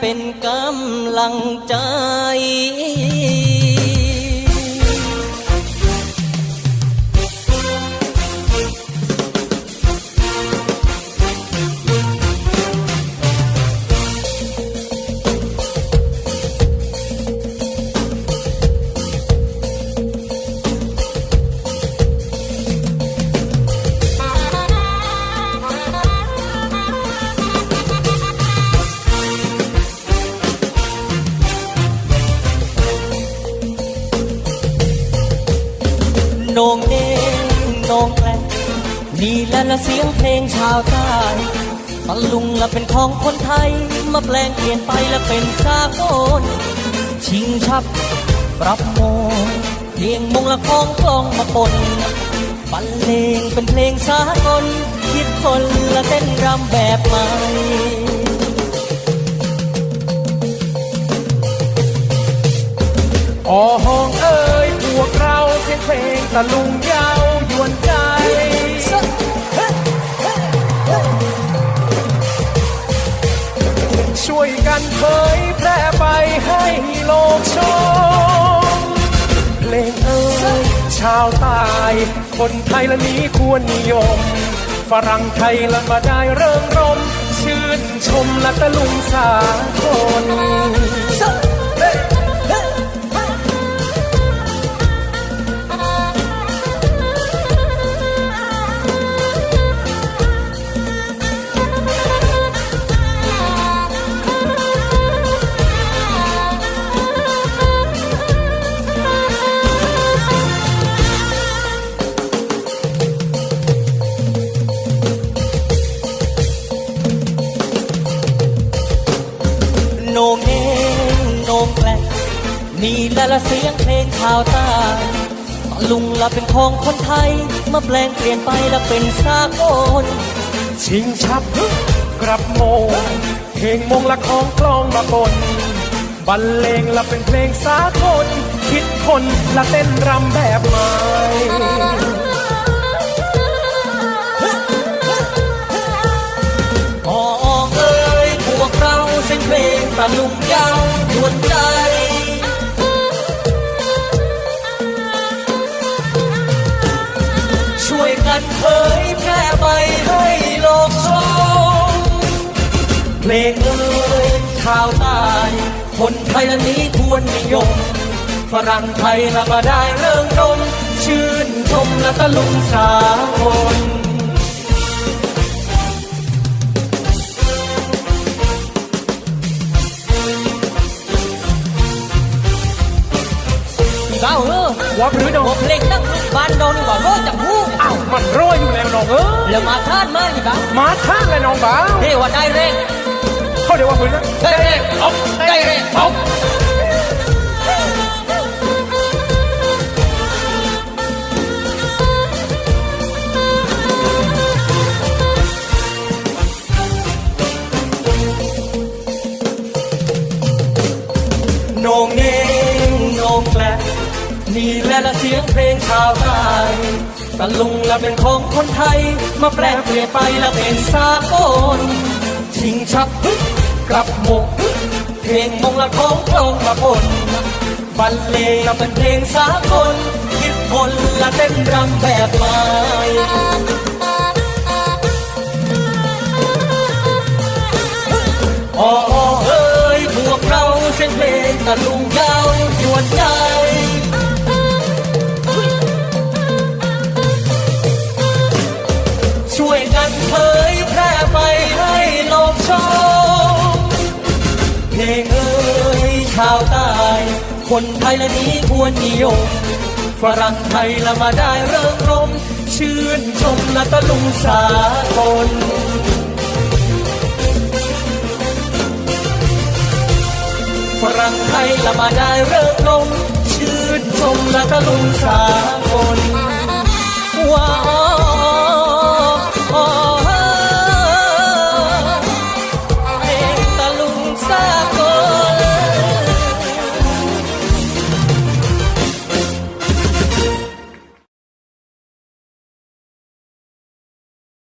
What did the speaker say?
เป็นกำลังใจ โนงเด้งโนงแกลงนี่แหละละเสียงเพลงชาวใต้ตะลุงละเป็นของคนไทย มาแปลงเปลี่ยนไปและเป็นสากลชิงชับปรับโมงเพลงมงละของกลองมาปนบรรเลงเป็นเพลงสากลคิดคนละเต้นรำแบบใหม่อ๋อห้องเอ้ ตะลุงยาวยวนใจ ช่วยกันเผยแพร่ไปให้โลกชมเพลงเอ้ยชาวใตายคนไทยละนี้ควรนิยม ฝรั่งไทยละมาได้เริ่มรม ชื่นชมและตะลุงสากล โนงเองโนงแกลงนี่แหละละเสียงเพลงชาวใต้ตะลุงละเป็นของคนไทย มาแปลงเปลี่ยนไปและเป็นสากลชิงชับกลับโมงเพลงมงละของกลองมาบนบรรเลงละเป็นเพลงสากลคิดคนละเต้นรำแบบใหม่ ลงตะลุงยาวดวนใจช่วยกันเผยแพร่ไปให้โลกชมเพลงเอ้ยชาวใต้คนไทยละนี้ควรนิยม ฝรั่งไทยละมาได้เริ่มรมชื่นชมและตะลุงสากล เก้าเออวับหรือน้องเพลงตั้งลูกบ้านดอนนี่ว่าโลจังหูอ้าวมันรอยอยู่แล้วน้องเอ้ยแล้วมาทานมาอีกบ้างมาท่างเลยน้องบ่าวเฮ้ว่าได้เร่งเขาเดี๋ยวว่าพื้นนะได้เร่งเอาได้เร่งเอาโหนงเองโหนงแกลง นี่และละเสียงเพลงชาวใต้ตะลุงละเป็นของคนไทย มาแปลเปลี่ยนไปละเป็นสากลชิงชับกลับหมกเพลงมงละของกลองมาปนบรรเลงละเป็นเพลงสากลคิดคนละเต้นรำแบบใหม่อ๋อเอ้ยพวกเราเส้นเพลงตะลุงยาวยวนใจ วยกันเผยแพร่ไปให้โลกชมเพลงเอ้ยชาวใต้คนไทยละนี้ควรนิยมฝรั่งไทยละมาได้เริ่มรม ชื่นชมและตะลุงสากลฝรั่งไทยละมาได้เริ่มลงชื่นชมและตะลุงสากลว้าว